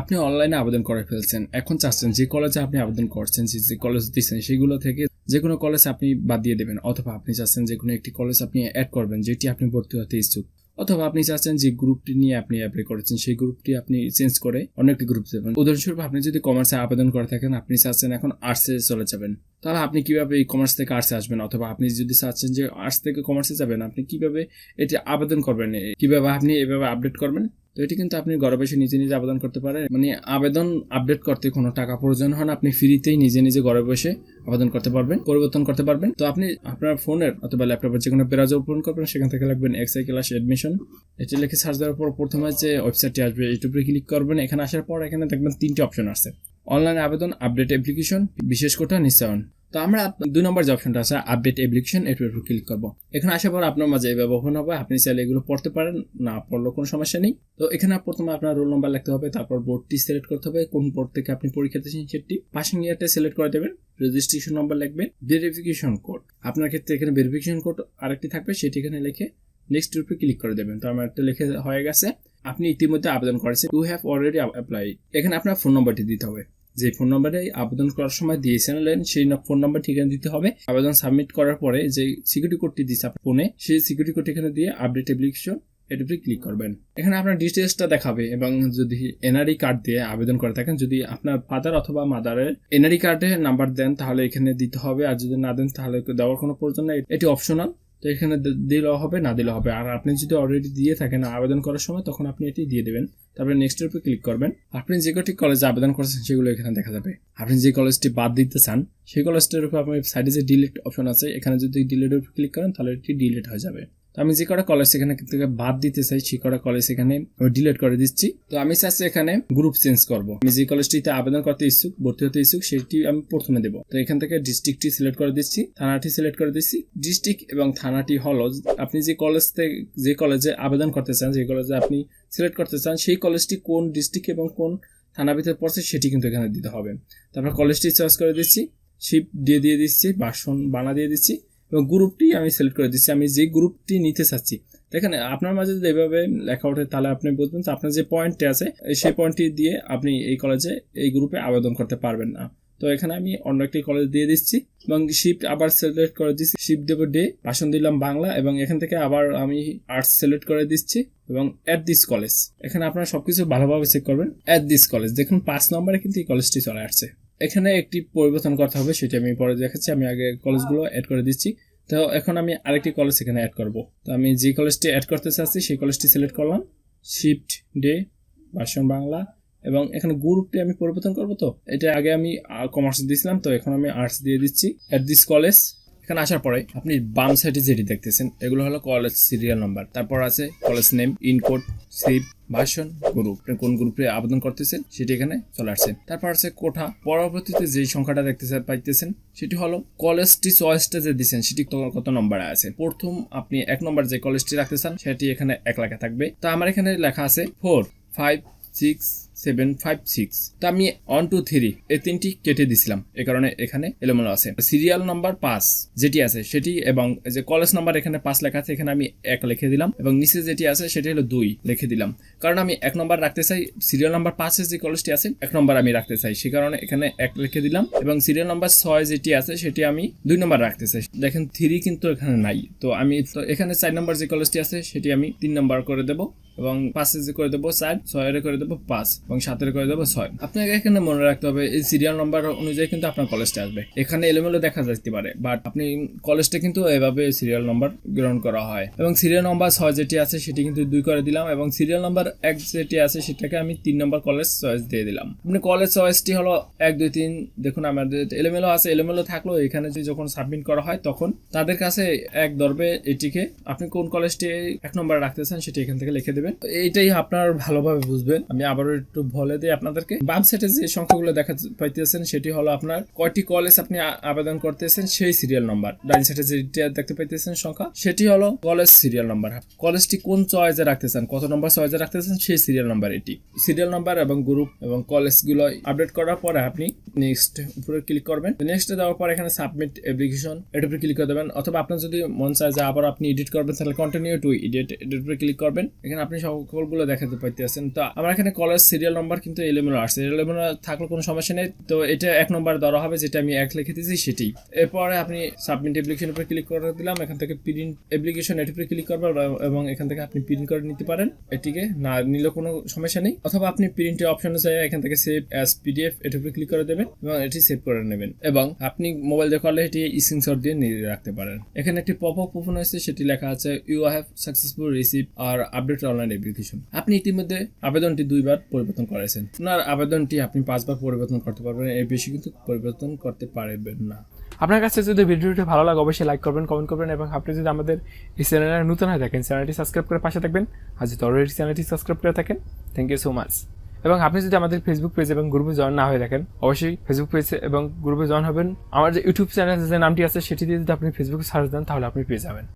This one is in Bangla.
আপনি অনলাইনে আবেদন করে ফেলছেন, এখন চাচ্ছেন যে কলেজে আপনি আবেদন করছেন, যে যে কলেজ দিচ্ছেন, সেগুলো থেকে যে কোনো কলেজ আপনি বাদ দিয়ে দেবেন, অথবা আপনি চাচ্ছেন যে কোনো একটি কলেজ আপনি অ্যাড করবেন, যেটি আপনি ভর্তি হতে ইচ্ছুক। অথবা আপনি চাচ্ছেন যে গ্রুপটি নিয়ে আপনি অ্যাপ্লাই করেছেন, সেই গ্রুপটি আপনি চেঞ্জ করে অন্য একটি গ্রুপ দেবেন। উদাহরণস্বরূপ, আপনি যদি কমার্সে আবেদন করে থাকেন, আপনি চাচ্ছেন এখন আর্টসে চলে যাবেন। তাহলে আপনি কীভাবে এই কমার্স থেকে আর্টসে আসবেন? অথবা আপনি যদি চাচ্ছেন যে আর্টস থেকে কমার্সে যাবেন, আপনি কীভাবে এটি আবেদন করবেন? কীভাবে আপনি এভাবে আপডেট করবেন? তো এটি কিন্তু আপনি ঘরে বসে নিজে নিজে আবেদন করতে পারেন। মানে আবেদন আপডেট করতে কোনো টাকা প্রয়োজন হয় না। আপনি ফ্রিতেই নিজে নিজে ঘরে বসে আবেদন করতে পারবেন, পরিবর্তন করতে পারবেন। তো আপনি আপনার ফোনের অথবা ল্যাপটপের যে কোনো ব্রাউজার ওপেন করবেন, সেখান থেকে লাগবেন এক্সআই ক্লাস এডমিশন এটি লিখে সার্চ দেওয়ার পর প্রথমে যে ওয়েবসাইটটি আসবে ইউটিউবে ক্লিক করবেন। এখানে আসার পর এখানে দেখবেন তিনটি অপশন আছে অনলাইন আবেদন আপডেট অ্যাপ্লিকেশন বিশেষ কোটা নিশ্চয়ন। তো আমরা দুই নম্বর যে অপশনটা আছে আপডেট অ্যাপ্লিকেশন এটার উপর ক্লিক করব। এখানে আসার পর আপনার মাঝে ব্যবহার হবে, আপনি চাইলে এগুলো পড়তে পারেন, না পড়লেও কোনো সমস্যা নেই। তো এখানে প্রথমে আপনার রোল নাম্বার লিখতে হবে, তারপর বোর্ডটি সিলেক্ট করতে হবে, কোন বোর্ড থেকে আপনি পরীক্ষা দিচ্ছেন সেটি। পাসিং ইয়ারটা সিলেক্ট করে দেবেন রেজিস্ট্রেশন নাম্বার লিখবেন ভেরিফিকেশন কোড আপনার ক্ষেত্রে এখানে ভেরিফিকেশন কোড আরেকটি থাকবে, সেটি এখানে লিখে নেক্সট উপরে ক্লিক করে দেবেন। তো আমার একটা লিখে হয়ে গেছে। আপনি ইতিমধ্যে আবেদন করেছেন ইউ হ্যাভ অলরেডি অ্যাপ্লাই এখানে আপনার ফোন নম্বরটি দিতে হবে। যে ফোন নম্বরে আবেদন করার সময় দিয়েছিলেন সেই ফোন নাম্বার ঠিকানা দিতে হবে। আবেদন সাবমিট করার পরে যে সিকিউরিটি কোডটি দিচ্ছে আপনার ফোনে সেই সিকিউরিটি কোড এখানে দিয়ে আপডেট অ্যাপ্লিকেশন এটাতে ক্লিক করবেন। এখানে আপনার ডিটেলসটা দেখাবে এবং যদি এনআরই কার্ড দিয়ে আবেদন করে থাকেন, যদি আপনার ফাদার অথবা মাদারের এনআরই কার্ডে নাম্বার দেন, তাহলে এখানে দিতে হবে। আর যদি না দেন, তাহলে দেওয়ার কোনো প্রয়োজন নেই। এটি অপশনাল তো এখানে দিলে দিলেও হবে, না দিলে হবে। আর আপনি যদি অলরেডি দিয়ে থাকেন আবেদন করার সময়, তখন আপনি এটি দিয়ে দেবেন। তারপরে নেক্সটের উপর ক্লিক করবেন। আপনি যে কটি কলেজে আবেদন করেছেন, সেগুলো এখানে দেখা যাবে। আপনি যে কলেজটি বাদ দিতে চান, সেই কলেজটির উপর আপনার সাইডে যে ডিলিট অপশন আছে, এখানে যদি ডিলিটের উপর ক্লিক করেন, তাহলে এটি ডিলিট হয়ে যাবে। তো আমি যে কটা কলেজ এখানে থেকে বাদ দিতে চাই, সেই কটা কলেজ এখানে ডিলিট করে দিচ্ছি। তো আমি চাচ্ছি এখানে গ্রুপ চেঞ্জ করব। আমি যে কলেজটিতে আবেদন করতে ইচ্ছুক, ভর্তি হতে ইচ্ছুক, সেটি আমি প্রথমে দেবো। তো এখান থেকে ডিস্ট্রিক্টটি সিলেক্ট করে দিচ্ছি, থানাটি সিলেক্ট করে দিচ্ছি। ডিস্ট্রিক্ট এবং থানাটি হলো, আপনি যে কলেজ থেকে যে কলেজে আবেদন করতে চান, যে কলেজে আপনি সিলেক্ট করতে চান, সেই কলেজটি কোন ডিস্ট্রিক্ট এবং কোন থানার ভিতরে পড়ছে, সেটি কিন্তু এখানে দিতে হবে। তারপর কলেজটি চয়েস করে দিচ্ছি। শিপ দিয়ে দিয়ে দিচ্ছি বাসন বানা দিয়ে দিচ্ছি। এবং গ্রুপটি আমি সিলেক্ট করে দিচ্ছি, আমি যে গ্রুপটি নিতে চাচ্ছি। দেখেন, আপনার মাঝে যদি এভাবে লেখা ওঠে, তাহলে আপনি বুঝবেন যে আপনার যে পয়েন্টটি আছে সেই পয়েন্টটি দিয়ে আপনি এই কলেজে এই গ্রুপে আবেদন করতে পারবেন না। তো এখানে আমি অন্য একটি কলেজ দিয়ে দিচ্ছি এবং শিফট আবার সিলেক্ট করে দিচ্ছি। শিফট দেবো ডে ভাষণ দিলাম বাংলা এবং এখান থেকে আবার আমি আর্টস সিলেক্ট করে দিচ্ছি এবং অ্যাট দিস কলেজ এখানে আপনারা সবকিছু ভালোভাবে চেক করবেন অ্যাট দিস কলেজ দেখুন, পাঁচ নম্বরে কিন্তু এই কলেজটি চলে আসছে। এখানে একটি পরিবর্তন করতে হবে, সেটি আমি পরে দেখাচ্ছি, আমি আগে কলেজগুলো অ্যাড করে দিচ্ছি। তো এখন আমি আরেকটি কলেজ এখানে অ্যাড করব। তো আমি যে কলেজটি অ্যাড করতে চাচ্ছি, সেই কলেজটি সিলেক্ট করলাম। শিফট ডে ভাষণ বাংলা। এবং এখানে গ্রুপটি আমি পরিবর্তন করব তো? এটা আগে আমি কমার্স দিয়েছিলাম, তো এখন আমি আর্টস দিয়ে দিচ্ছি। অ্যাট দিস কলেজ এখানে আসার পরে আপনি বাম সাইডে যেটি দেখতেছেন, এগুলো হলো কলেজ সিরিয়াল নাম্বার তারপর আছে কলেজ নেম ইনকোড সিপ ভাষণ গ্রুপ কোন গ্রুপে আবেদন করতেছেন, সেটি এখানে চলে আসছে। তারপর আছে কোঠা। পরবর্তীতে যে সংখ্যাটা দেখতেছেন পাইতেছেন, সেটি হলো কলেজটি চয়েসটা যে দিচ্ছেন সেটি কত নম্বরে আছে? প্রথম আপনি এক নম্বর যে কলেজটি রাখতে চান, সেটি এখানে এক লেখা থাকবে। তো আমার এখানে লেখা আছে four five six seven five six তো আমি ওয়ান টু থ্রি এই তিনটি কেটে দিছিলাম। এ কারণে এখানে এলোমেলো আছে। সিরিয়াল নাম্বার পাঁচ, যেটি আছে সেটি এবং যে কলেজ নাম্বার এখানে পাঁচ লেখা আছে, এখানে আমি এক লিখে দিলাম এবং নিচে যেটি আছে সেটি হলো দুই লিখে দিলাম। কারণ আমি এক নম্বর রাখতে চাই সিরিয়াল নাম্বার পাঁচে যে কলেজটি আছে, এক নম্বর আমি রাখতে চাই। সে কারণে এখানে এক লিখে দিলাম এবং সিরিয়াল নাম্বার ছয় যেটি আছে সেটি আমি দুই নম্বর রাখতে চাই। দেখেন থ্রি কিন্তু এখানে নাই। তো আমি তো এখানে চার নম্বর যে কলেজটি আছে, সেটি আমি তিন নম্বর করে দেবো। এবং পাঁচে যে করে দেবো চার ছয়ের করে দেবো পাঁচ, এবং সাতের করে দেবো ছয়। আপনাকে এখানে মনে রাখতে হবে, এই সিরিয়াল নাম্বার অনুযায়ী কিন্তু আপনার কলেজটা আসবে। এখানে এলোমেলো দেখা যেতে পারে বাট আপনি কলেজটা কিন্তু এভাবে সিরিয়াল নাম্বার গ্রহণ করা হয়। এবং সিরিয়াল নাম্বার ছয় যেটি আছে, সেটি কিন্তু দুই করে দিলাম, এবং সিরিয়াল নাম্বার এক যেটি আছে, সেটাকে আমি তিন নম্বর কলেজ চয়েস দিয়ে দিলাম। আপনি কলেজ চয়েসটি হলো এক, দুই, তিন, দেখুন আমাদের এলোমেলো আছে, এলোমেলো থাকলেও এখানে যদি যখন সাবমিট করা হয়, তখন তাদের কাছে এক দরবে এটিকে, আপনি কোন কলেজটি এক নম্বর রাখতে চান, সেটি এখান থেকে লিখে দেবেন এইটাই আপনার ভালোভাবে বুঝবেন। আমি আবারও একটু বলে দিই আপনাদেরকে। বাম সাইডে যে সংখ্যাগুলো দেখা পাইতেছেন, সেটি হলো আপনার কয়টি কলেজ আপনি আবেদন করতেছেন, সেই সিরিয়াল নাম্বার ডাইন সাইডে যেটা দেখতে পাইতেছেন সংখ্যা, সেটি হলো কলেজ সিরিয়াল নাম্বার কলেজটি কোন চয়েসে রাখতে চান কত নম্বর চয়েসে রাখতে চান সেই সিরিয়াল নাম্বার এটি। সিরিয়াল নাম্বার এবং গ্রুপ এবং কলেজগুলো আপডেট করার পরে আপনি নেক্সট উপরে ক্লিক করবেন। নেক্সট দেওয়ার পর এখানে সাবমিট অ্যাপ্লিকেশন এটার উপরে ক্লিক করে দেবেন। অথবা আপনার যদি মন চায় যে আবার আপনি এডিট করবেন, তাহলে কন্টিনিউ টু এডিট এটার উপরে ক্লিক করবেন। এখানে আপনি সকলগুলো দেখাতে পাইতেছেন। তো আমার এখানে কলেজ সিরিয়াল নাম্বার কিন্তু এলিমেন্ট আসছে। এলিমেন্ট থাকলে কোনো সমস্যা নেই। তো এটা এক নম্বর ধরা হবে, যেটা আমি এক লিখে দিয়েছি সেটি এরপরে আপনি সাবমিট অ্যাপ্লিকেশন উপরে ক্লিক করে দিলাম। এখান থেকে প্রিন্ট অ্যাপ্লিকেশন এটির উপরে ক্লিক করবেন এবং এখান থেকে আপনি প্রিন্ট করে নিতে পারেন। এটিকে না নিলে কোনো সমস্যা নেই। অথবা আপনি প্রিন্টের অপশনে যাই এখান থেকে সেভ অ্যাজ পিডিএফ এটির উপরে ক্লিক করে দেবেন এবং এটি সেভ করে নেবেন। এবং আপনি মোবাইল দিয়ে করলে এটি স্ক্রিনশট দিয়ে নিয়ে রাখতে পারেন। এখানে একটি পপ আপ ওপেন হয়েছে, সেটি লেখা আছে ইউ হ্যাভ সাকসেসফুল রিসিভ আর আপডেট অনলাইন অ্যাপ্লিকেশন আপনি ইতিমধ্যে আবেদনটি দুইবার পরিবর্তন করেছেন। আপনার আবেদনটি আপনি পাঁচবার পরিবর্তন করতে পারবেন, এর বেশি কিন্তু পরিবর্তন করতে পারবেন না। আপনার কাছে যদি ভিডিওটি ভালো লাগে, অবশ্যই লাইক করবেন কমেন্ট করবেন এবং আপনি যদি আমাদের এই চ্যানেলে নতুন হয়ে থাকেন চ্যানেলটি সাবস্ক্রাইব করে পাশে থাকবেন। আর যদি অলরেডি চ্যানেলটি সাবস্ক্রাইব করে থাকেন থ্যাংক ইউ সো মাচ এবং আপনি যদি আমাদের ফেসবুক পেজ এবং গ্রুপে জয়েন না হয়ে থাকেন, অবশ্যই ফেসবুক পেজ এবং গ্রুপে জয়েন হবেন। আমার যে ইউটিউব চ্যানেল যে নামটি আছে, সেটি দিয়ে যদি আপনি ফেসবুকে সার্চ দেন, তাহলে আপনি পেয়ে যাবেন।